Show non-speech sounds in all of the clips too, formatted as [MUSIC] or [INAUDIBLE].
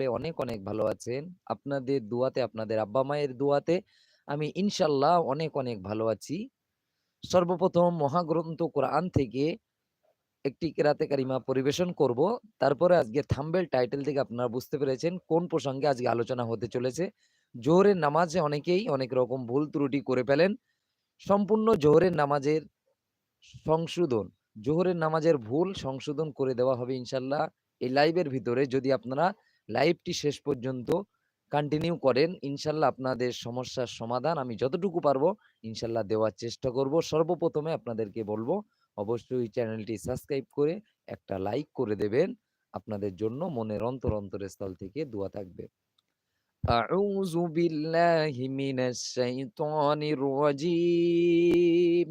সকলে অনেক, অনেক ভালো আছেন। আপনাদের দোয়াতে, আপনাদের আব্বা-মায়ের দোয়াতে আমি ইনশাআল্লাহ অনেক, অনেক ভালো আছি। সর্বপ্রথম মহাগ্রন্থ কোরআন থেকে একটি কেরাতে কারিমা পরিবেশন করব। তারপরে আজকে থাম্বনেল টাইটেল থেকে আপনারা বুঝতে পেরেছেন কোন প্রসঙ্গে আজকে আলোচনা হতে চলেছে। জোহরের নামাজে অনেকেই অনেক রকম ভুল ত্রুটি করে ফেলেন। সম্পূর্ণ জোহরের নামাজের সংশোধন, জোহরের নামাজের ভুল সংশোধন করে দেওয়া হবে ইনশাল্লাহ এই লাইভের ভিতরে যদি আপনারা লাইভটি শেষ পর্যন্ত কন্টিনিউ করেন, ইনশাল্লাহ আপনাদের সমস্যার সমাধান আমি যতটুকু পারব ইনশাল্লাহ দেওয়ার চেষ্টা করব। সর্বপ্রথমে আপনাদেরকে বলব অবশ্যই চ্যানেলটি সাবস্ক্রাইব করে একটা লাইক করে দেবেন। আপনাদের জন্য মনের অন্তর অন্তরস্থল থেকে দোয়া থাকবে। আউযু বিল্লাহি মিনাশ শাইতানির রাজীম।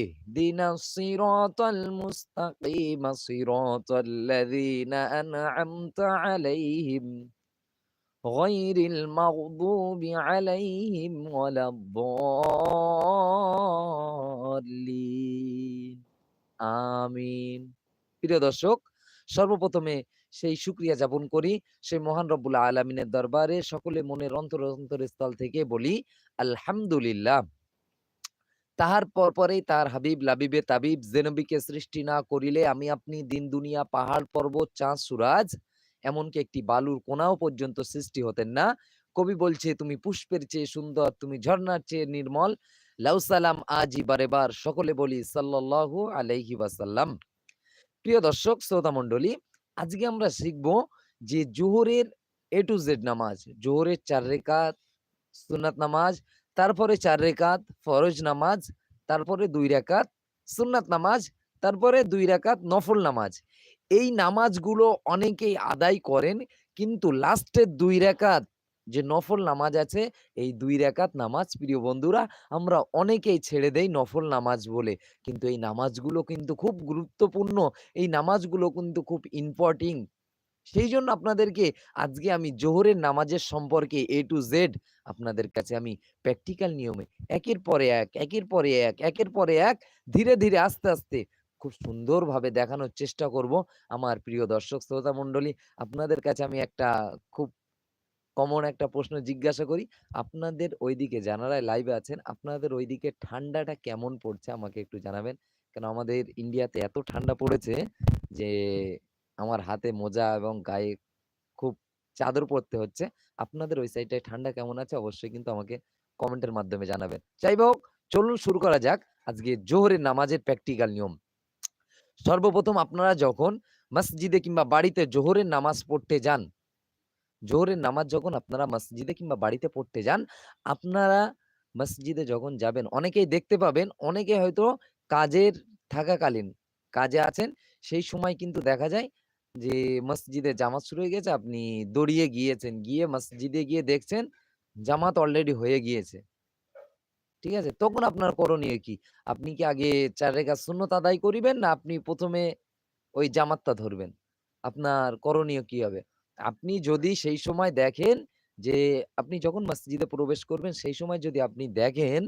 ইহদিনাস সিরাতাল মুস্তাকিম সিরাতাল লাযীনা আন'আমতা আলাইহিম গায়রিল মাগদুবি আলাইহিম ওয়ালাদ-দাল্লিন। আমিন। প্রিয় দর্শক, সর্বপ্রথমে সেই শুকরিয়া যাপন করি সেই মহান রব্বুল আলামিনের দরবারে সকলে মনের অন্তর অন্তরস্থল থেকে বলি আলহামদুলিল্লাহ। তাহার পরপরেই তার হাবিব লাবিবে তাবিব যে নবীকে সৃষ্টি না করিলে আমি আপনি দিন দুনিয়া পাহাড় পর্বত চাঁদ সুরাজ এমনকি একটি বালুর কোনাও পর্যন্ত সৃষ্টি হতেন না। কবি বলছে তুমি পুষ্পের চেয়ে সুন্দর, তুমি ঝর্ণার চেয়ে নির্মল। লাউ সালাম আজি বারে বার সকলে বলি সাল্লাল্লাহু আলাইহি ওয়াসাল্লাম। প্রিয় দর্শক শ্রোতা মন্ডলী আজকে আমরা শিখব যে জোহরের এ টু জেড নামাজ। জোহরের ৪ রেকাত সুন্নাত নামাজ, তারপরে চার রেকাত ফরজ নামাজ, তারপরে ২ রাকাত সুন্নাত নামাজ, তারপরে ২ রাকাত নফল নামাজ। এই নামাজগুলো অনেকেই আদায় করেন কিন্তু লাস্টের ২ রাকাত যে নফল নামাজ আছে এই ২ রাকাত নামাজ প্রিয় বন্ধুরা আমরা অনেকেই ছেড়ে দেই নফল নামাজ বলে। কিন্তু এই নামাজগুলো কিন্তু খুব গুরুত্বপূর্ণ। এই নামাজগুলো কিন্তু খুব ইম্পোর্টিং। সেইজন্য আপনাদেরকে আজকে আমি জোহরের নামাজের সম্পর্কে এ টু জেড আপনাদের কাছে আমি প্র্যাকটিক্যাল নিয়মে একের পরে এক, একের পরে এক, একের পরে এক ধীরে, ধীরে আস্তে, আস্তে খুব সুন্দরভাবে দেখানোর চেষ্টা করব। আমার প্রিয় দর্শক শ্রোতা মণ্ডলী আপনাদের কাছে আমি একটা খুব কমন একটা প্রশ্ন জিজ্ঞাসা করি। আপনাদের ঐদিকে যারা লাইভে আছেন আপনাদের ঐদিকে ঠান্ডাটা কেমন পড়ছে আমাকে একটু জানাবেন। কেন আমাদের ইন্ডিয়াতে এত ঠান্ডা পড়েছে যে আমার হাতে মোজা এবং গায়ে খুব চাদর পরতে হচ্ছে। আপনাদের ওই সাইডটায় ঠান্ডা কেমন আছে অবশ্যই কিন্তু আমাকে কমেন্টের মাধ্যমে জানাবেন। যাই হোক চলুন শুরু করা যাক আজকে জোহরের নামাজের প্র্যাকটিক্যাল নিয়ম। সর্বপ্রথম আপনারা যখন মসজিদে কিংবা বাড়িতে জোহরের নামাজ পড়তে যান, জোহরের নামাজ যখন আপনারা মসজিদে কিংবা বাড়িতে পড়তে যান, আপনারা মসজিদে যখন যাবেন অনেকেই দেখতে পাবেন অনেকে হয়তো কাজের থাকাকালীন কাজে আছেন সেই সময় কিন্তু দেখা যায় যে মসজিদে জামাত শুরু হয়ে গেছে আপনি দৌড়িয়ে গিয়েছেন। গিয়ে মসজিদে গিয়ে দেখছেন জামাত অলরেডি হয়ে গিয়েছে। ঠিক আছে? তখন আপনার করণীয় কি? আপনি কি আগে ৪ রেকাত সুন্নত আদায় করিবেন না আপনি ১ম এ ওই জামাতটা ধরবেন? আপনার করণীয় কি হবে? আপনি যদি সেই সময় দেখেন যে আপনি যখন মসজিদে প্রবেশ করবেন সেই সময় যদি আপনি দেখেন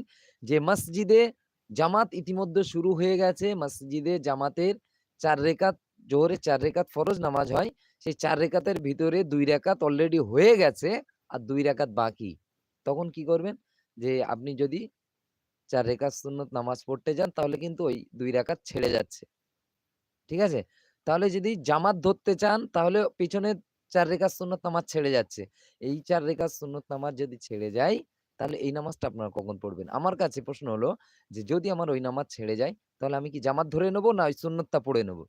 যে মসজিদে জামাত ইতিমধ্যে শুরু হয়ে গেছে, মসজিদে জামাতের ৪ রেকাত জোহরের চার রেখাত ফরজ নামাজ হয়। সেই চার রেখাতের ভিতরে ২ রাকাত অলরেডি হয়ে গেছে আর ২ রাকাত বাকি। তখন কি করবেন? যে আপনি যদি ৪ রেকাত সুন্নত নামাজ পড়তে যান, তাহলে কিন্তু ওই ২ রাকাত ছেড়ে যাচ্ছে। ঠিক আছে? তাহলে যদি জামাত ধরতে চান, তাহলে পিছনের ৪ রেকাত সুন্নত নামাজ ছেড়ে যাচ্ছে। এই ৪ রেকাত সুন্নত নামাজ যদি ছেড়ে যায়, তাহলে এই নামাজটা আপনারা কখন পড়বেন? আমার কাছে প্রশ্ন হলো যে যদি আমার ওই নামাজ ছেড়ে যায়, তাহলে আমি কি জামাত ধরে নেব না ওই সুন্নতটা পড়ে নেব?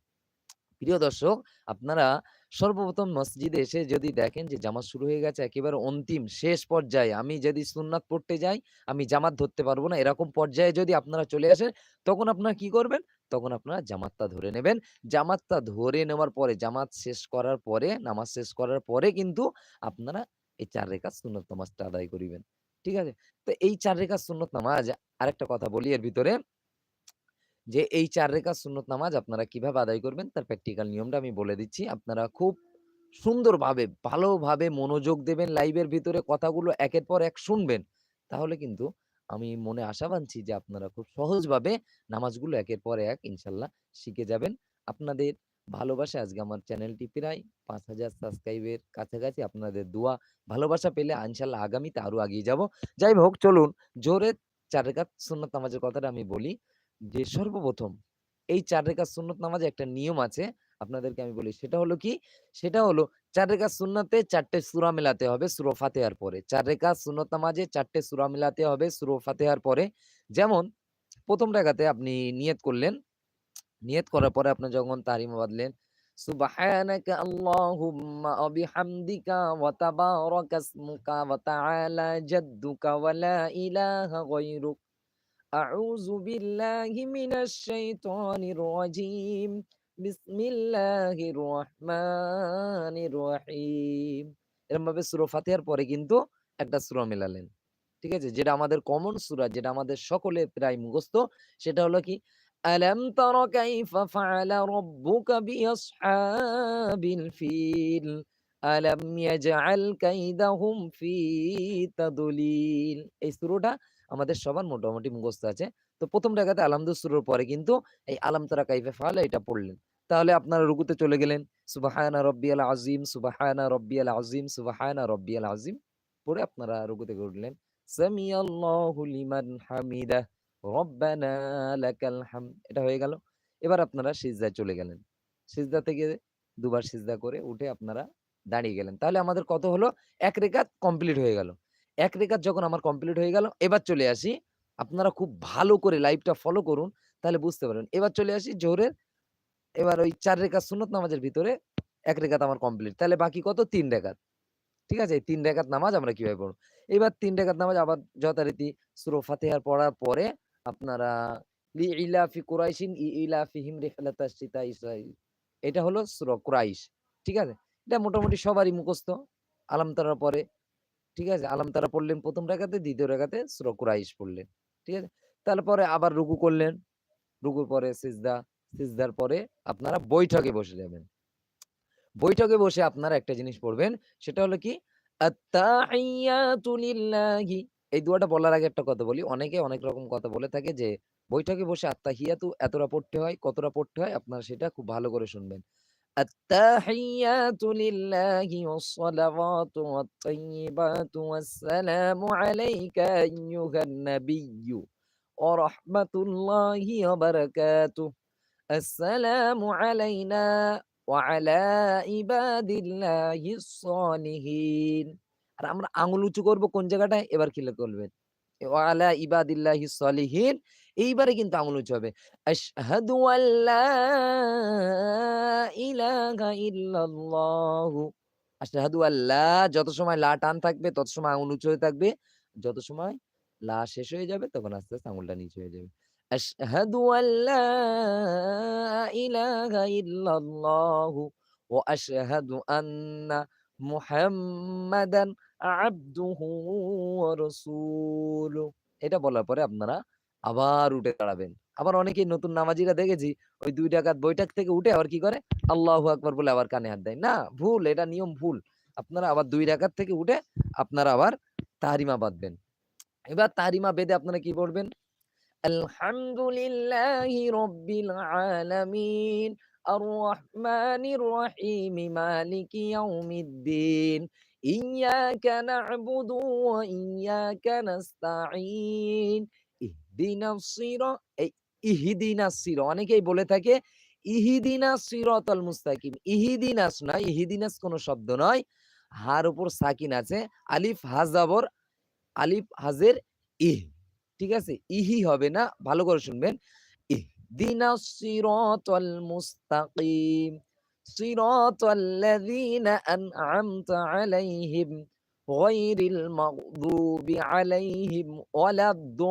প্রিয় দর্শক, আপনারা সর্বপ্রথম মসজিদে এসে যদি দেখেন যে জামাত শুরু হয়ে গেছে, একেবারে অন্তিম, শেষ পর্যায়ে, আমি যদি সুন্নাত পড়তে যাই, আমি জামাত ধরতে পারব না এরকম পর্যায়ে যদি আপনারা চলে আসেন, তখন আপনারা কি করবেন? তখন আপনারা জামাতটা ধরে নেবেন। জামাতটা ধরে নেওয়ার পরে, জামাত শেষ করার পরে, নামাজ শেষ করার পরে কিন্তু আপনারা এই চার রেখা সুন্নত নামাজটা আদায় করিবেন। ঠিক আছে? তো এই চার রেখা সুন্নত নামাজ, আরেকটা কথা বলি এর ভিতরে যে এই ৪ রেখাত সুন্নত নামাজ আপনারা কীভাবে আদায় করবেন তার প্র্যাকটিক্যাল নিয়মটা আমি বলে দিচ্ছি। আপনারা খুব সুন্দরভাবে ভালোভাবে মনোযোগ দেবেন লাইভের ভিতরে কথাগুলো একের পর এক শুনবেন। তাহলে কিন্তু আমি মনে আশা বানছি যে আপনারা খুব সহজভাবে নামাজগুলো একের পর এক ইনশাল্লাহ শিখে যাবেন। আপনাদের ভালোবাসা আজকে আমার চ্যানেলটি প্রায় ৫০০০ সাবস্ক্রাইবের কাছাকাছি। আপনাদের দোয়া, ভালোবাসা পেলে ইনশাআল্লাহ আগামীতে আরও এগিয়ে যাব। যাই হোক চলুন জোরে ৪ রেখাত সুন্নত নামাজের কথাটা আমি বলি যে সর্বপ্রথম এই চার রেখা সুন্নত নামাজে একটা নিয়ম আছে। আপনাদেরকে আমি বলি সেটা হলো কি? সেটা হলো ৪ রেখাত সুন্নতে চারটে সুরা মেলাতে হবে সূরা ফাতিহার পরে। চার রেখা সুন্নত নামাজে ৪ টে সূরা মেলাতে হবে সূরা ফাতিহার পরে। যেমন ১ম রাকাতে আপনি নিয়ত করলেন। নিয়ত করার পরে আপনি যখন তাহরিমা বাঁধলেন, সুবহানাকা আল্লাহুম্মা ওয়া বিহামদিকা ওয়া তাবারাকা ইসমুকা ওয়া তাআলা জাদ্দুকা ইলাহা গায়রুক। আউযু বিল্লাহি মিনাশ শাইতানির রাজীম। বিসমিল্লাহির রহমানির রহিম। এরকমভাবে সূরা ফাতিহার পরে কিন্তু একটা সূরা মেলালেন। ঠিক আছে? যেটা আমাদের কমন সূরা, যেটা আমাদের সকলের প্রায় মুখস্থ, সেটা হলো কি? আলাম তারা কাইফা ফাআলা রাব্বুকা বিআসহাবিল ফিল, আলাম ইয়াজআল কাইদাহুম ফি তাদলিল। এই সূরাটা আমাদের সবার মোটামুটি মুখস্থ আছে। তো ১ম রাকাতে আলহামদু সূরার পরে কিন্তু এই আলাম তারা কাইফে ফাআলা এটা পড়লেন। তাহলে আপনারা রুকুতে চলে গেলেন। সুবহানা রাব্বিয়াল আযীম, সুবহানা রাব্বিয়াল আযীম, সুবহানা রাব্বিয়াল আযীম পড়ে আপনারা রুকু থেকে উঠলেন। সামিআল্লাহু লিমান হামিদাহ, রব্বানা লাকাল হামদ এটা হয়ে গেল। এবার আপনারা সিজদায় চলে গেলেন। সিজদা থেকে দুবার সিজদা করে উঠে আপনারা দাঁড়িয়ে গেলেন। তাহলে আমাদের কত হলো? ১ রেকাত কমপ্লিট হয়ে গেল। ১ রেকাত যখন আমার কমপ্লিট হয়ে গেল, এবার চলে আসি। আপনারা খুব ভালো করে লাইভটা ফলো করুন। তাহলে বুঝতে পারবেন। এবার চলে আসি জোহরের এবার ওই ৪ রেকাত সুনত নামাজের ভিতরে ১ রেকাত আমার কমপ্লিট। তাহলে বাকি কত? ৩ রেকাত। ঠিক আছে? এই ৩ রেকাত নামাজ আমরা কীভাবে পড়ব? এবার তিন রেখাত নামাজ আবার যথারীতি সূরা ফাতেহার পড়ার পরে আপনারা লিইলাফি কুরাইশিন ইইলাফিহিম রিহলাতাশ শিতাই সাই এটা হলো সূরা কুরাইশ। ঠিক আছে? এটা মোটামুটি সবারই মুখস্থ। আলামতারার পরে ঠিক আছে? আলাম তারা পড়লেন ১ম রাকাতে, ২য় রাকাতে সূরা কুরাইশ পড়লেন। ঠিক আছে? তারপরে আবার রুকু করলেন। রুকুর পরে সিজদা, সিজদার পরে আপনারা বৈঠকে বসে যাবেন। বৈঠকে বসে আপনারা একটা জিনিস পড়বেন। সেটা হলো কি? এই দোয়াটা বলার আগে একটা কথা বলি। অনেকে অনেক রকম কথা বলে থাকে যে বৈঠকে বসে আত্তাহিয়াতু এতটা পড়তে হয়, কতটা পড়তে হয় আপনারা সেটা খুব ভালো করে শুনবেন। লিল্লাহি ওয়াস-সালাওয়াতু ওয়াত-তাইয়্যিবাতু ওয়াস-সালামু আলাইকা আইয়ুহান নাবিয়্যু ওয়া রাহমাতুল্লাহি ওয়া বারাকাতুহু। আসসালামু আলাইনা ওয়া আলা ইবাদিল্লাহিস সলিহিন। আর আমরা আঙ্গুল উঁচু করব কোন জায়গাটায়? এবার ক্লিয়ার করবেন। ওয়া আলা ইবাদিল্লাহিস সলিহিন এইবারে কিন্তু আঙ্গুল উঁচু হবে। আশহাদু আল্লা ইলাহা ইল্লাল্লাহু আশহাদু আল্লা যত সময় লা টান থাকবে তত সময় আঙুল উঁচু হয়ে থাকবে। যত সময় লা শেষ হয়ে যাবে তখন আস্তে, আস্তে আঙুলটা নিচু হয়ে যাবে। আন্না এটা বলার পরে আপনারা আবার উঠে দাঁড়াবেন। আবার অনেকেই নতুন নামাজিরা দেখেছি ওই ২ রাকাত বৈঠক থেকে উঠে আবার কি করে? আল্লাহু আকবার বলে আবার কানে হাত দেয়। না, ভুল এটা নিয়ম ভুল। আপনারা আবার ২ রাকাত থেকে উঠে আপনারা আবার তাহরিমা বাঁধবেন। এবার তাহরিমা বেঁধে আপনারা কি পড়বেন? আলহামদুলিল্লাহি রাব্বিল আলামিন আর-রাহমানির রহিম মালিকি ইয়াউমিদ্দিন ইয়াকা না'বুদু ওয়া ইয়াকা ইহদিনাস সিরা অনেকেই বলে থাকে ইহদিনাস সিরাতাল মুস্তাকিম। ইহদিনাস নয়, ইহদিনাস কোন শব্দ নয়। হার উপর সাকিন আছে। আলিফ হা জবর আলিফ হাজের ইহ। ঠিক আছে? ইহি হবে না। ভালো করে শুনবেন। ইহদিনাস সিরাতাল মুস্তাকিম সিরাতাল্লাযীনা আন'আমতা আলাইহিম গায়রিল মাগদুবি আলাইহিম ওয়ালাদ-দাল্লিন।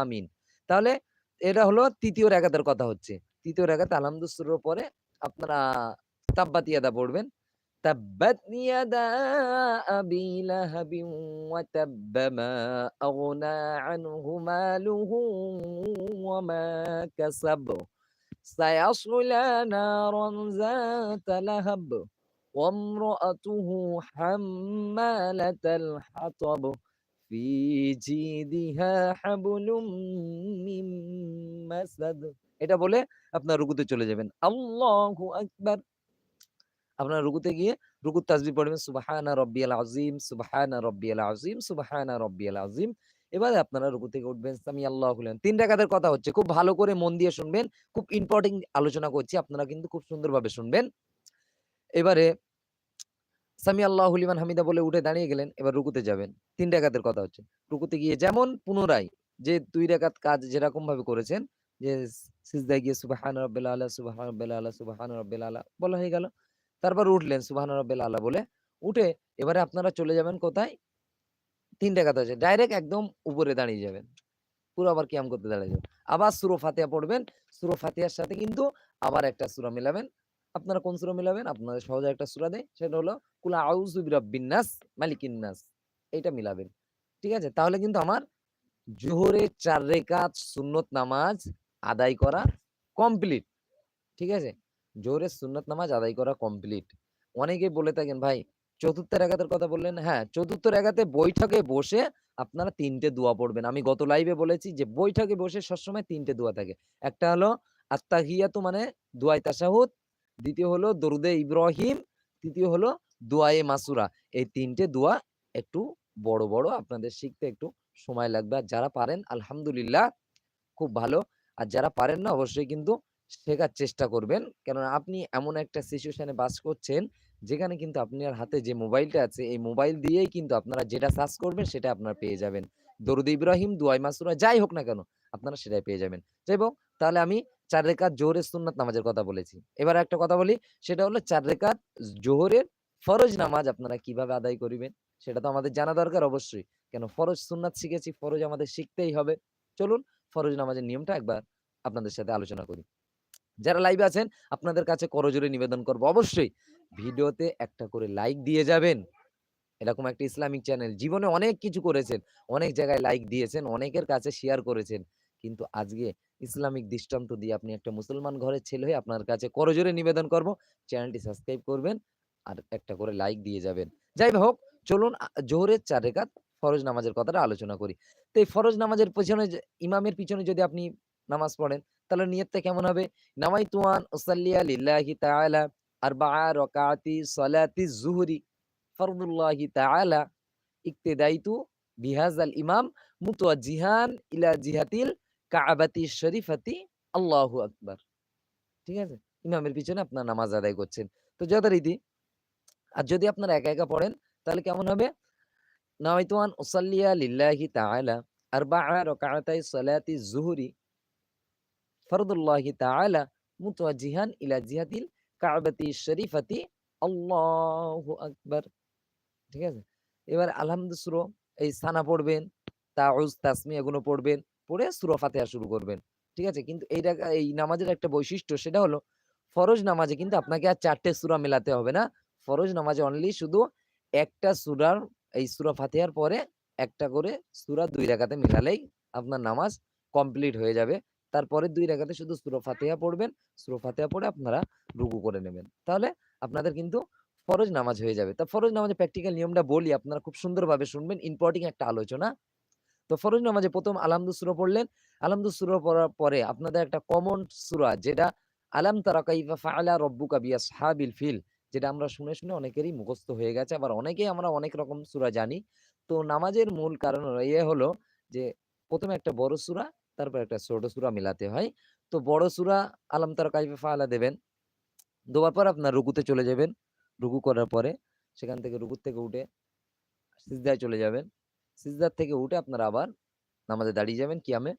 আমিন। তাহলে এটা হলো তৃতীয় রাকাতের কথা হচ্ছে। তৃতীয় রাকাতে আলহামদু সূরার পরে আপনারা তাব্বাত ইয়াদা পড়বেন। তাব্বাত ইয়াদা আবি লাহাবিন ওয়া তাব্বা মা আগনা আনহু মালুহু ওয়া মা কাসাব সায়াসলা নারান যাতা লাহাব وامرأته حمالة الحطب في جيدها حبل من مسد এটা বলে আপনার রুকুতে চলে যাবেন আল্লাহু আকবার আপনার রুকুতে গিয়ে রুকুর তাসবিহ পড়বেন সুবহানা রাব্বিয়াল আযীম সুবহানা রাব্বিয়াল আযীম সুবহানা রাব্বিয়াল আযীম এবারে আপনারা রুকু থেকে উঠবেন সামি আল্লাহু লিমান তিন রাকাতের কথা হচ্ছে খুব ভালো করে মন দিয়ে শুনবেন খুব ইম্পর্টেন্ট আলোচনা করছি আপনারা কিন্তু খুব সুন্দরভাবে শুনবেন এবারে সামি আল্লাহ লিমান হামিদা বলে উঠে দাঁড়িয়ে গেলেন, এবার রুকুতে যাবেন। তিন রাকাতের কথা হচ্ছে। রুকুতে গিয়ে যেমন পুনরায় যে দুই রাকাত কাজ যেরকম ভাবে করেছেন, যে সিজদায় গিয়ে সুবহান রাব্বিল আলা সুবহান রাব্বিল আলা সুবহান রাব্বিল আলা বলা হয়ে গেল। তারপর উঠলেন সুবহান রাব্বিল আলা বলে উঠে এবারে আপনারা চলে যাবেন কোথায়? তিন রাকাত আছে ডাইরেক্ট একদম উপরে দাঁড়িয়ে যাবেন। পুরো আবার কিয়াম করতে দাঁড়িয়ে যাবেন। আবার সুরো ফাতিহা পড়বেন। সুরো ফাতিহার সাথে কিন্তু আবার একটা সূরা মিলাবেন। আপনারা কোন সূরা মিলাবেন? আপনাদের সহজে একটা সূরা দেয় সেটা হলো, কুল আউযু বিরাব্বিন নাস, মালিকিন নাস। এইটা মিলাবেন। ঠিক আছে? তাহলে কিন্তু আমার জোহরের চার রেকাত সুন্নত নামাজ আদায় করা কমপ্লিট। ঠিক আছে? জোহরের সুন্নত নামাজ আদায় করা কমপ্লিট। অনেকে বলে থাকেন, ভাই, চতুর্থ রেখাতের কথা বললেন? হ্যাঁ চতুর্থ রেখাতে বৈঠকে বসে আপনারা তিনটে দোয়া পড়বেন। আমি গত লাইভে বলেছি যে, বৈঠকে বসে সবসময় তিনটে দোয়া থাকে। একটা হলো, আত্তাহিয়াতু মানে দোয়াই তাশাহুদ দ্বিতীয় হলো দরুদে ইব্রাহিম, তৃতীয় হলো দোয়ায়ে মাসুরা। এই তিনটে দোয়া একটু বড় বড়, আপনাদের শিখতে একটু সময় লাগবে। আর যারা পারেন, আলহামদুলিল্লাহ, খুব ভালো। আর যারা পারেন না, অবশ্যই কিন্তু শেখার চেষ্টা করবেন। কেননা আপনি এমন একটা সিচুয়েশনে বাস করছেন, যেখানে কিন্তু আপনার হাতে যে মোবাইলটা আছে, এই মোবাইল দিয়েই কিন্তু আপনারা যেটা সার্চ করবেন, সেটা আপনারা পেয়ে যাবেন। দরুদ ইব্রাহিম দুয়াই মাসুরা, যাই হোক না কেন, আপনারা সেটাই পেয়ে যাবেন। যাই হোক, তাহলে আমি চার রেখাত জোহরের সুন্নাত নামাজের কথা বলেছি। এবার একটা কথা বলি, সেটা হলো চার রেখাত জোহরের ফরজ নামাজ আপনারা কীভাবে আদায় করিবেন, সেটা তো আমাদের জানা দরকার অবশ্যই। কেন ফরজ সুন্নাত শিখেছি, ফরজ আমাদের শিখতেই হবে। চলুন ফরজ নামাজের নিয়মটা একবার আপনাদের সাথে আলোচনা করি। যারা লাইভে আছেন, আপনাদের কাছে করজোরে নিবেদন করব। অবশ্যই ভিডিওতে একটা করে লাইক দিয়ে যাবেন। এরকম একটা ইসলামিক চ্যানেল জীবনে অনেক কিছু করেছেন, অনেক জায়গায় লাইক দিয়েছেন, অনেকের কাছে শেয়ার করেছেন। কিন্তু আজকে ইসলামিক দৃষ্টান্ত দিয়ে আপনি একটা মুসলমান ঘরের ছেলে হয়ে আপনার কাছে করজোরে নিবেদন করব। চ্যানেলটি সাবস্ক্রাইব করবেন আর একটা করে লাইক দিয়ে যাবেন। যাই হোক, চলুন জোহরের চার রেখাত ফরজ নামাজের কথাটা আলোচনা করি। তো এই ফরজ নামাজের পিছনে ইমামের পিছনে যদি আপনি নামাজ পড়েন, তাহলে নিয়তটা কেমন হবে? নামাই তুয়ান উসাল্লিয়া লিল্লাহি তাআলা আরবাআ রাকাতি সালাতি যুহরি ফরদুল্লাহি তাআলা ইক্তিদাইতু বিহাজাল ইমাম মুতাওয়াজ্জিহান ইলা জিহাতিল কাবাতি শরীফাতি আল্লাহু আকবার। ঠিক আছে? ইমামের পিছনে আপনার নামাজ আদায় করছেন। তো যথারীতি, আর যদি আপনারা একা একা পড়েন, তাহলে কেমন হবে? নাওয়াইতুয়ান উসাল্লিয়া লিল্লাহি তাআলা রাকাতাই সালাতি যুহরি ফরদুল্লাহি তাআলা মুতাওয়াজ্জিহান ইলা জিহাতিল কাবাতি শরীফাতি আল্লাহু আকবার। ঠিক আছে? এবার আলহামদুসুরো এই সানা পড়বেন তাউজ তাসমি এগুলো পড়বেন পড়ে সুরা ফাতিহা শুরু করবেন। ঠিক আছে? কিন্তু এইটা এই নামাজের একটা বৈশিষ্ট্য সেটা হলো, ফরজ নামাজে কিন্তু আপনাকে আর চারটে সূরা মেলাতে হবে না। ফরজ নামাজে অনলি শুধু একটা সূরার, এই সূরা ফাতিহার পরে একটা করে সূরা দুই রাকাতে মিলালেই আপনার নামাজ কমপ্লিট হয়ে যাবে। তারপরে দুই রাকাতে শুধু সূরা ফাতিহা পড়বেন, সূরা ফাতিহা পড়ে আপনারা রুকু করে নেবেন। তাহলে আপনাদের কিন্তু ফরজ নামাজ হয়ে যাবে। তা ফরজ নামাজের প্র্যাকটিক্যাল নিয়মটা বলি, আপনারা খুব সুন্দরভাবে শুনবেন ইম্পর্টিং একটা আলোচনা। তো ফরজ নামাজে প্রথম আলহামদু সূরা পড়লেন। আলহামদু সূরা পড়ার পরে আপনাদের একটা কমন সূরা, যেটা আলাম তারা কাইফা ফাআলা রাব্বুকা বিআসহাবিল ফিল, যেটা আমরা শুনে শুনে অনেকেরই মুখস্থ হয়ে গেছে। আবার অনেকেই আমরা অনেক রকম সুরা জানি। তো নামাজের মূল কারণ ইয়ে হলো যে প্রথমে একটা বড় সূরা, তারপর একটা ছোট সূরা মিলাতে হয়। তো বড় সূরা আলাম তারা কাইফা ফাআলা দেবেন। দেওয়ার পর আপনার রুকুতে চলে যাবেন। রুকু করার পরে সেখান থেকে রুকু থেকে উঠে সিজদায় চলে যাবেন। সিজদার থেকে উঠে আপনারা আবার নামাজে দাঁড়িয়ে যাবেন, কিয়ামে।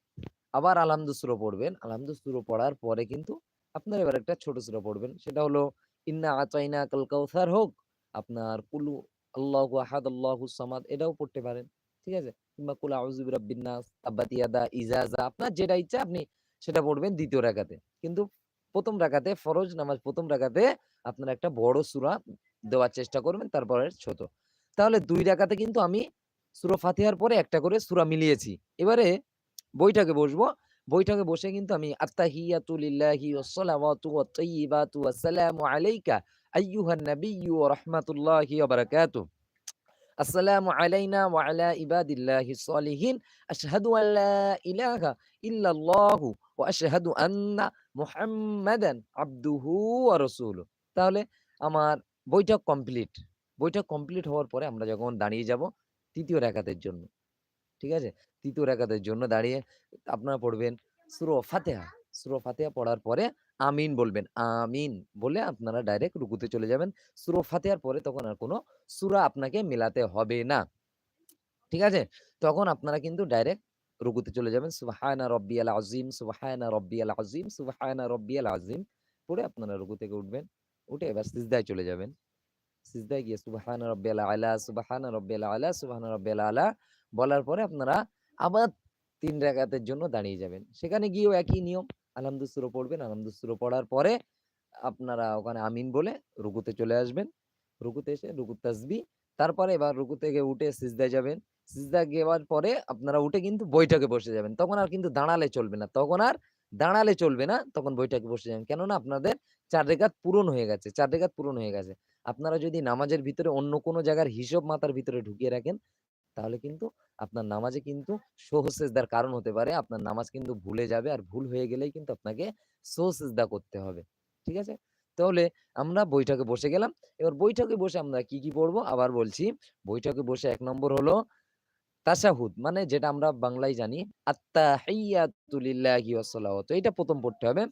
আবার আলহামদু সূরা পড়বেন। আলহামদু সূরা পড়ার পরে কিন্তু আপনার এবার একটা ছোট সূরা পড়বেন। সেটা হলো, ইন্না আতাইনা কাল কাউসার হোক, আপনার কুলু আল্লাহু আহাদ, আল্লাহু সামাদ এটাও পড়তে পারেন। ঠিক আছে? কিংবা কুল আউযু বিরাব্বিন নাস, তাব্বাত ইয়াদা, ইজাজা, আপনার যেটা ইচ্ছা আপনি সেটা পড়বেন দ্বিতীয় রাকাতে। কিন্তু প্রথম রাকাতে ফরজ নামাজ প্রথম রাকাতে আপনার একটা বড় সুরা দেওয়ার চেষ্টা করবেন, তারপরে ছোট। তাহলে দুই রাকাতে কিন্তু আমি সূরা ফাতিহার পরে একটা করে সূরা মিলিয়েছি। এবারে বইটাকে বসবো। বইটাকে বসে কিন্তু আমি ওয়াস-সালামু আলাইকা আইয়ুহান নাবিয়্যু ওয়া রাহমাতুল্লাহি ওয়া। আসসালামু আলাইনা ওয়া আলা ইবাদিল্লাহিস সলিহিন। আশহাদু আন লা ইলাহা ইল্লাল্লাহু ওয়া আশহাদু আন্না মুহাম্মাদান আবদুহু ওয়া। তাহলে আমার বইটা কমপ্লিট। বইটা কমপ্লিট হওয়ার পরে আমরা যখন দাঁড়িয়ে যাব ৩য় রাকাতের জন্য। ঠিক আছে? ৩য় রাকাতের জন্য দাঁড়িয়ে আপনারা পড়বেন সূরা ফাতেহা সূরা ফাতেহা পড়ার পরে আমিন বলবেন। আমিন বলে আপনারা ডাইরেক্ট রুকুতে চলে যাবেন। সূরা ফাতিহার পরে তখন আর কোনো সুরা আপনাকে মেলাতে হবে না। ঠিক আছে? তখন আপনারা কিন্তু ডাইরেক্ট রুকুতে চলে যাবেন। সুবহানা রাব্বিয়াল আযীম, সুবহানা রাব্বিয়াল আযীম, সুবহানা রাব্বিয়াল আজিম পড়ে আপনারা রুকু থেকে উঠবেন। উঠে এবার সিজদায় চলে যাবেন। সিজদায় গিয়ে সুবহানা রাব্বিয়াল আলা, সুবহানা রাব্বিয়াল আলা, সুবহানা রাব্বিয়াল আলা বলার পরে আপনারা আবার ৩ রাকাতের জন্য দাঁড়িয়ে যাবেন। সেখানে গিয়েও একই নিয়ম। আলহামদু সূরা পড়বেন। আলহামদু সূরা পড়ার পরে আপনারা ওখানে আমিন বলে রুকুতে চলে আসবেন। রুকুতে এসে রুকুর তাসবিহ তারপরে এবার রুকু থেকে উঠে সিজদায় যাবেন। সিজদায় যাওয়ার পরে আপনারা উঠে কিন্তু বইটাকে বসে যাবেন। তখন আর কিন্তু দাঁড়ালে চলবে না। তখন আর দাঁড়ালে চলবে না। তখন বইটাকে বসে যাবেন। কেননা আপনাদের ৪ রেকাত পূরণ হয়ে গেছে। ৪ রেকাত পূরণ হয়ে গেছে। আপনারা যদি নামাজের ভিতরে অন্য কোন জায়গার হিসাব মাথার ভিতরে ঢুকিয়ে রাখেন, তাহলে কিন্তু আপনার নামাজে কিন্তু সহজ সেজদার কারণ হতে পারে। আপনার নামাজ কিন্তু ভুলে যাবে। আর ভুল হয়ে গেলেই কিন্তু আপনাকে সহজ সেজদা করতে হবে। ঠিক আছে? তাহলে আমরা বৈঠকে বসে গেলাম। এবার বৈঠকে বসে আমরা কি, কি পড়ব? আবার বলছি। বৈঠকে বসে এক নম্বর হলো তাসাহুদ মানে যেটা আমরা বাংলায় জানি আত্তাহিয়াতু লিল্লাহি ওয়াস-সালাওয়াতু এটা প্রথম পড়তে হবে।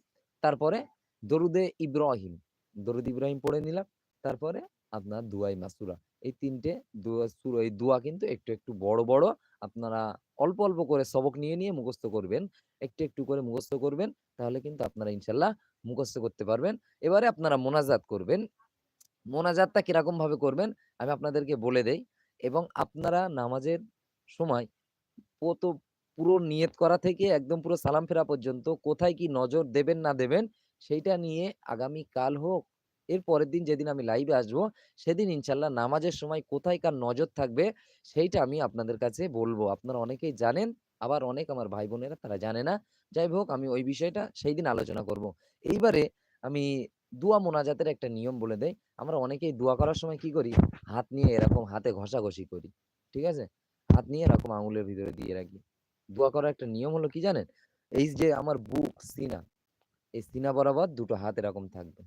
তারপরে দরুদে ইব্রাহিম। দরুদ ইব্রাহিম পড়ে নিলাম। তারপরে আপনার দুয়াই মাসুরা। এই ৩ টে দোয়া সুরা এই দোয়া কিন্তু একটু, একটু বড়, বড় আপনারা অল্প, অল্প করে সবক নিয়ে, নিয়ে মুখস্থ করবেন। একটু, একটু করে মুখস্থ করবেন। তাহলে কিন্তু আপনারা ইনশাল্লাহ মুখস্থ করতে পারবেন। এবারে আপনারা মোনাজাত করবেন। মোনাজাতটা কীরকম ভাবে করবেন আমি আপনাদেরকে বলে দেই এবং আপনারা নামাজের সময় পত পুরো নিয়ত করা থেকে একদম পুরো সালাম ফেরা পর্যন্ত কোথায় কি নজর দেবেন না দেবেন সেইটা নিয়ে আগামী কাল হোক, এর পরের দিন যেদিন আমি লাইভে আসব সেদিন ইনশাল্লাহ নামাজের সময় কোথায় কার নজর থাকবে সেইটা আমি আপনাদের কাছে বলব। আপনারা অনেকেই জানেন, আবার অনেক আমার ভাই বোনেরা তারা জানে না। যাই হোক আমি ওই বিষয়টা সেই দিন আলোচনা করব। এইবারে আমি দোয়া মোনাজাতের একটা নিয়ম বলে দেই। আমরা অনেকেই দোয়া করার সময় কি করি? হাত নিয়ে এরকম হাতে ঘষাঘষি করি। ঠিক আছে? হাত নিয়ে এরকম আঙুলের ভিতরে দিয়ে রাখি। দোয়া করার একটা নিয়ম হলো কি জানেন? এই যে আমার বুক, সিনা, এই সিনা বরাবর দুটো হাত এরকম থাকবে।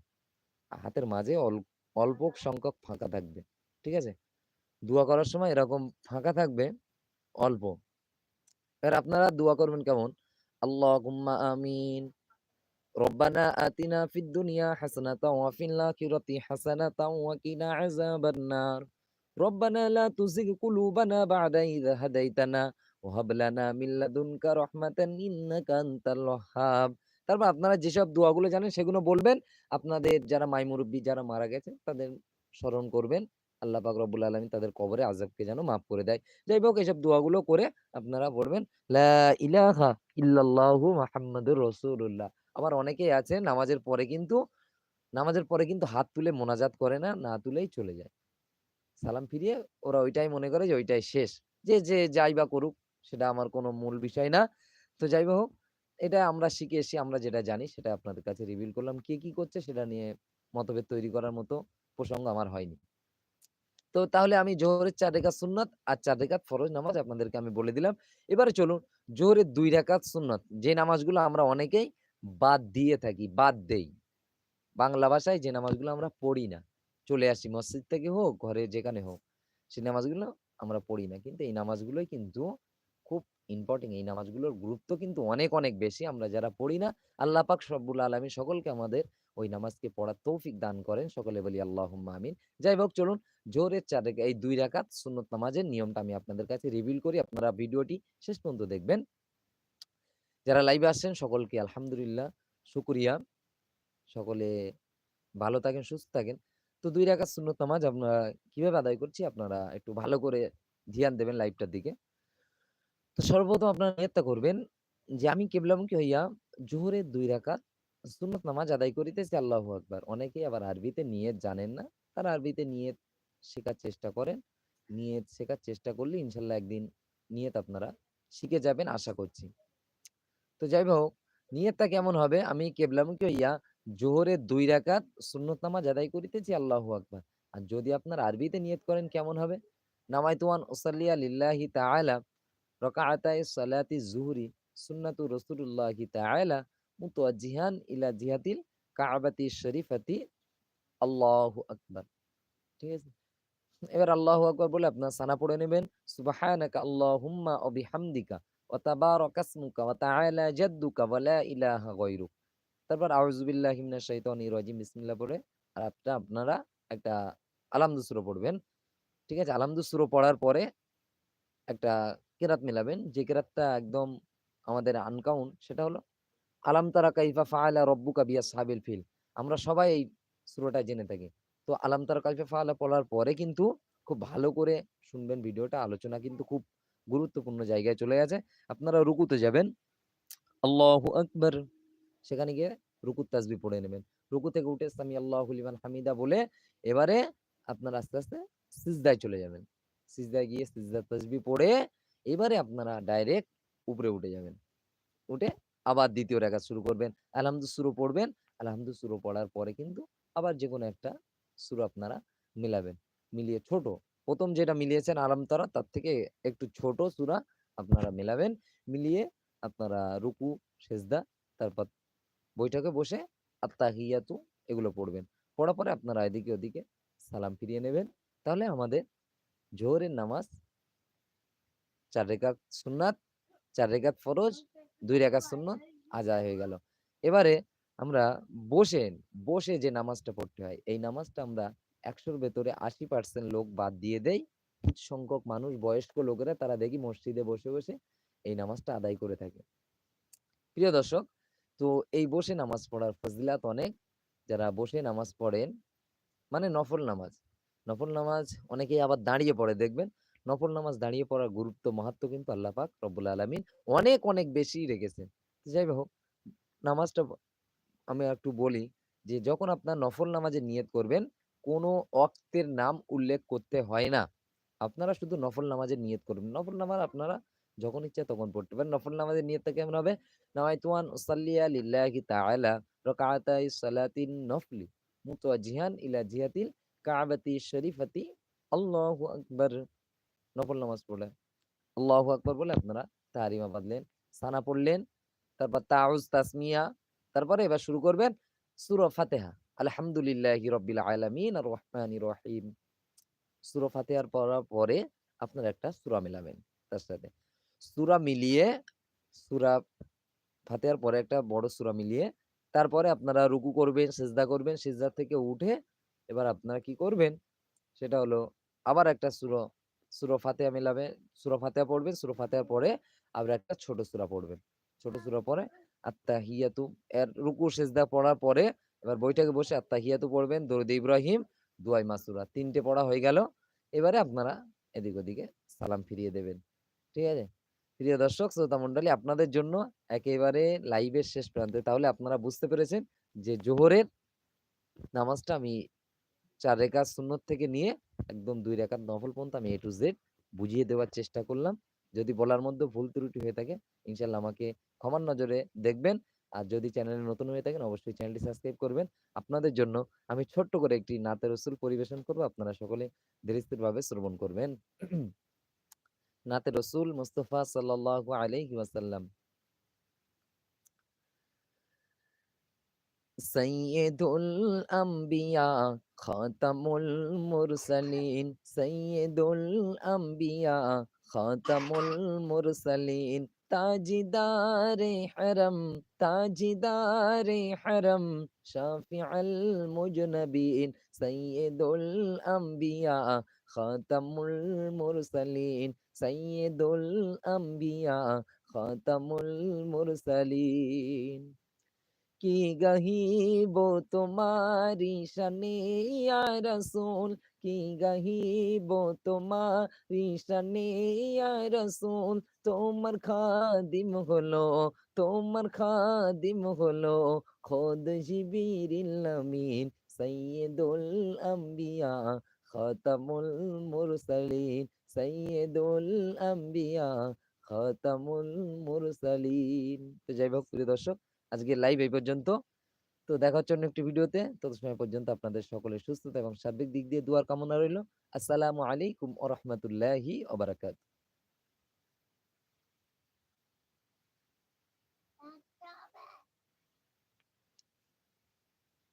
হাতের মাঝে অল্প সংখ্যক ফাঁকা থাকবে। ঠিক আছে? দোয়া করার সময় এরকম ফাঁকা থাকবে, অল্প। এবার আপনারা দোয়া করবেন কেমন? আল্লাহুম্মা আমিন। রব্বানা আতিনা ফিদ দুনিয়া হাসানাতাও ওয়া ফিল আখিরাতি হাসানাতাও ওয়া কিনা আযাবান। রব্বানা লা তুযিগ কুলুবানা বা'দা ইয হাদাইতানা ওয়া হাব লানা মিন লাদুনকা রাহমাতান ইন্নাকা আনতাল ওয়াহ্হাব। তারপর আপনারা যেসব দোয়াগুলো জানেন সেগুলো বলবেন। আপনাদের যারা মাই-মুরুব্বি যারা মারা গেছে তাদের স্মরণ করবেন। আল্লাহ পাক রব্বুল আলামিন তাদের কবরে আযাবকে যেন মাফ করে দেয়। যাই হোক এসব দোয়াগুলো করে আপনারা পড়বেন লা ইলাহা ইল্লাল্লাহু মুহাম্মাদুর রাসূলুল্লাহ। আবার অনেকেই আছে নামাজের পরে কিন্তু নামাজের পরে কিন্তু হাত তুলে মোনাজাত করে না, না তুলেই চলে যায়। সালাম ফিরিয়ে ওরা ওইটাই মনে করে যে ওইটাই শেষ। যে, যে যাই বা করুক সেটা আমার কোনো মূল বিষয় না। তো যাই হোক এটা আমরা শিখে এসে আমরা যেটা জানি সেটা আপনাদের কাছে রিভিল করলাম। কে কি করছে সেটা নিয়ে মতভেদ তৈরি করার মতো প্রসঙ্গ আমার হয়নি। তো তাহলে আমি জোহরের ৪ রাকাত সুন্নাত আর ৪ রাকাত ফরজ নামাজ আপনাদেরকে আমি বলে দিলাম। এবারে চলুন জোহরের ২ রাকাত সুন্নাত যে নামাজগুলো আমরা অনেকেই বাদ দিয়ে থাকি, বাদ দেই। বাংলা ভাষায় যে নামাজগুলো আমরা পড়ি না। চলে আসি মসজিদ থেকে হোক, ঘরে যেখানে হোক। সেই নামাজগুলো আমরা পড়ি না। কিন্তু এই নামাজগুলোই কিন্তু ইম্পোর্টেন্ট এই নামাজগুলোর গুরুত্ব কিন্তু অনেক, অনেক বেশি। আমরা যারা পড়ি না আল্লাহ পাক রব্বুল আলামিন সকলকে আমাদের ওই নামাজকে পড়ার তৌফিক দান করেন। সকলে বলি আল্লাহ আমিন। যাই হোক চলুন জোহরের ৪ রাকা এই ২ রাকাত সুন্নত নামাজের নিয়মটা আমি আপনাদের কাছে রিভিল করি। আপনারা ভিডিওটি শেষ পর্যন্ত দেখবেন। যারা লাইভে আসছেন সকলকে আলহামদুলিল্লাহ, শুকরিয়া। সকলে ভালো থাকেন, সুস্থ থাকেন। তো দুই রাকাত সুন্নত নামাজ আমরা কীভাবে আদায় করছি আপনারা একটু ভালো করে ধ্যান দেবেন লাইভটার দিকে। তো সর্বপ্রথম আপনারা নিয়তটা করবেন যে, আমি কিবলামুখী হইয়া জোহরের দুই রাকাত সুন্নত নামাজ আদায় করিতেছি আল্লাহ আকবার। অনেকেই আবার আরবিতে নিয়ত জানেন না। তারা আরবিতে নিয়ত শেখার চেষ্টা করেন। নিয়ত শেখার চেষ্টা করলে ইনশাল্লাহ একদিন নিয়ত আপনারা শিখে যাবেন আশা করছি। তো যাই হোক, নিয়তটা কেমন হবে? আমি কেবলামুখী হইয়া জোহরের দুই রাকাত সুন্নত নামাজ আদায় করিতেছি আল্লাহু আকবার। আর যদি আপনার আরবিতে নিয়ত করেন কেমন হবে? নামাইতুয়ান ওসাল্লিয়া লিল্লাহি তাআলা রকাআতাই সালাতি জুহরি সুন্নাতু রাসূলুল্লাহি তাআলা মুতাওয়াজ্জিহান ইলা জিহাতিল কাবাতি শরীফাতি আল্লাহু আকবার। ঠিক আছে? এবার আল্লাহু আকবার বলে আপনার সানা পড়ে নেবেন। সুবহানাকা আল্লাহুম্মা ওয়া বিহামদিকা ওয়া তাবারাকা ইসমুকা ওয়া তাআলা জাদ্দুকা ওয়া লা ইলাহা তারপর আউযু বিল্লাহি মিনাশ শাইতানির রাজিম, বিসমিল্লাহ পড়ে আর আপনি, আপনারা একটা আলহামদু পড়বেন। ঠিক আছে? আলহামদু পড়ার পরে একটা কেরাত মিলাবেন। যে কেরাতটা একদম আমাদের আনকাউন্ট সেটা হলো, আলাম তারা কাইফা ফাআলা রব্বুকা বিআসহাবিল ফিল। আমরা সবাই এই সূরাটা জেনে থাকি। তো আলাম তারা কাইফা ফাআলা পড়ার পরে কিন্তু খুব ভালো করে শুনবেন ভিডিওটা। আলোচনা কিন্তু খুব গুরুত্বপূর্ণ জায়গায় চলে গেছে। আপনারা রুকুতে যাবেন। আল্লাহ আকবার। সেখানে গিয়ে রুকুত তাজবি পড়ে নেবেন। রুকু থেকে উঠে সামি আল্লাহু লিমান হামিদা বলে এবারে আপনারা আস্তে আস্তে সিজদায় চলে যাবেন। সিজদায় গিয়ে সিজদা তাজবি পড়ে এবারে আপনারা ডাইরেক্ট উপরে উঠে যাবেন। উঠে আবার দ্বিতীয় রেখা শুরু করবেন। আলহামদু শুরু পড়বেন। আলহামদু শুরু পড়ার পরে কিন্তু আবার যে কোনো একটা সুর আপনারা মিলাবেন। মিলিয়ে ছোট। প্রথম যেটা মিলিয়েছেন আলাম তারা তার থেকে একটু ছোট সুরা আপনারা মেলাবেন। মিলিয়ে আপনারা রুকু, সেজদা, তারপর বৈঠকে বসে আত্মাহিয়াতু এগুলো পড়বেন। পড়ার পরে আপনারা এদিকে ওদিকে সালাম ফিরিয়ে নেবেন। তাহলে আমাদের জোহরের নামাজ চার রেখাত সুন্নাত, চার রেখাত ফরজ, দুই রেখাত সুন্নত আজায় হয়ে গেল। এবারে আমরা বসে বসে যে নামাজটা পড়তে হয়, এই নামাজটা আমরা একশোর ভেতরে আশি পার্সেন্ট লোক বাদ দিয়ে দেয় সংখ্যক মানুষ, বয়স্ক লোকেরা তারা দেখি মসজিদে বসে বসে এই নামাজটা আদায় করে থাকে। প্রিয় দর্শক, তো এই বসে নামাজ পড়ার ফজিলাত অনেক। যারা বসে নামাজ পড়েন মানে নফল নামাজ নফল নামাজ অনেকেই আবার দাঁড়িয়ে পড়ে, দেখবেন নফল নামাজ দাঁড়িয়ে পড়ার গুরুত্ব, মাহাত্ম কিন্তু আল্লাহ পাক রব্বুল আলমিন অনেক অনেক বেশি রেখেছেন। যাই হোক, নামাজটা আমি একটু বলি যে, যখন আপনার নফল নামাজে নিয়ত করবেন, কোনো অক্তের নাম উল্লেখ করতে হয় না। আপনারা শুধু নফল নামাজের নিয়ত করবেন। নফল নামাজ আপনারা যখন ইচ্ছা তখন পড়তে পারেন। নফল নামাজের নিয়তটা কেমন হবে? নামাইতুয়ান উসাল্লিয়া লিল্লাহি তাআলা রাকাতাই ইলা জিহাতিল কাবাতি শরীফাতি। আল্লাহু আকবার। নফল নামাজ পড়লে আল্লাহু আকবার বলে আপনারা তাহারিমা বাঁধলেন, সানা পড়লেন, তারপর তাউজ, তাসমিয়া, তারপরে এবার শুরু করবেন সূরা ফাতিহা। আলহামদুলিল্লাহি রাব্বিল আলামিন, আর রহমানির রহিম। সূরা ফাতিহার পড়ার পরে আপনারা একটা সুরা মিলাবেন তার সাথে। সুরা মিলিয়ে, সুরা ফাতেহার পরে একটা বড় সুরা মিলিয়ে তারপরে আপনারা রুকু করবেন, সেজদা করবেন, সিজদা থেকে উঠে এবার আপনারা কি করবেন? সেটা হলো আবার একটা সূরা সূরা মিলাবেন সূরা পড়বেন, সূরা পরে আবার একটা ছোট সূরা পড়বেন। ছোট সূরা পরে আত্তাহিয়াতু। এর রুকু, সিজদা পড়ার পরে এবার বইটাকে বসে আত্তাহিয়াতু পড়বেন। দরুদ ইব্রাহিম দুয়াই মাসুরা তিনটে পড়া হয়ে গেল। এবারে আপনারা এদিক ওদিকে সালাম ফিরিয়ে দেবেন। ঠিক আছে? প্রিয় দর্শক, শ্রোতা মণ্ডলী, আপনাদের জন্য একেবারে লাইভের শেষ প্রান্তে। তাহলে আপনারা বুঝতে পেরেছেন যে জোহরের নামাজটা আমি চার রেখাত সুন্নত থেকে নিয়ে একদম দুই রেখাত নফল পর্যন্ত আমি এ টু জেড বুঝিয়ে দেওয়ার চেষ্টা করলাম। যদি বলার মধ্যে ভুল ত্রুটি হয়ে থাকে ইনশাল্লাহ আমাকে ক্ষমার নজরে দেখবেন। আর যদি চ্যানেলে নতুন হয়ে থাকেন, অবশ্যই চ্যানেলটি সাবস্ক্রাইব করবেন। আপনাদের জন্য আমি ছোট্ট করে একটি নাতে রসুল পরিবেশন করব। আপনারা সকলে ধীরস্থির শ্রবণ করবেন। [CLEARS THROAT] নাতে রসুল মুস্তফা সাল্লাল্লাহু আলাইহি ওয়াসাল্লাম। সৈয়দুল আম্বিয়া খাতামুল মুরসালিন সৈয়দুল আম্বিয়া। খাতামুল মুরসালিন, তাজিদারে হরম তাজিদারে হরম। শাফিউল মুজনবিন সৈয়দুল আম্বিয়া। খাতামুল মুরসালিন সৈয়দুল আম্বিয়া। খাতামুল মুরসালিন। কি গহিব তোমারি শনে? ইয়া রসুল কি গহিব তোমারি শনে? ইয়া তোমার খাদিম হলো, তোমার খাদিম হলো খোদ জিবিরিল আমিন সাইয়্যিদুল আম্বিয়া খাতামুল মুরসালিন সাইয়্যিদুল আম্বিয়া খাতামুল মুরসালিন। তো যাই হোক, প্রিয় দর্শক আজকে লাইভ এই পর্যন্ত। তো দেখা হচ্ছে অন্য একটি ভিডিওতে তত সময় পর্যন্ত আপনাদের সকলে সুস্থতা এবং সার্বিক দিক দিয়ে দুয়ার কামনা রইল। আসসালামু আলাইকুম ওয়া রাহমাতুল্লাহি ওয়া বারাকাতুহু।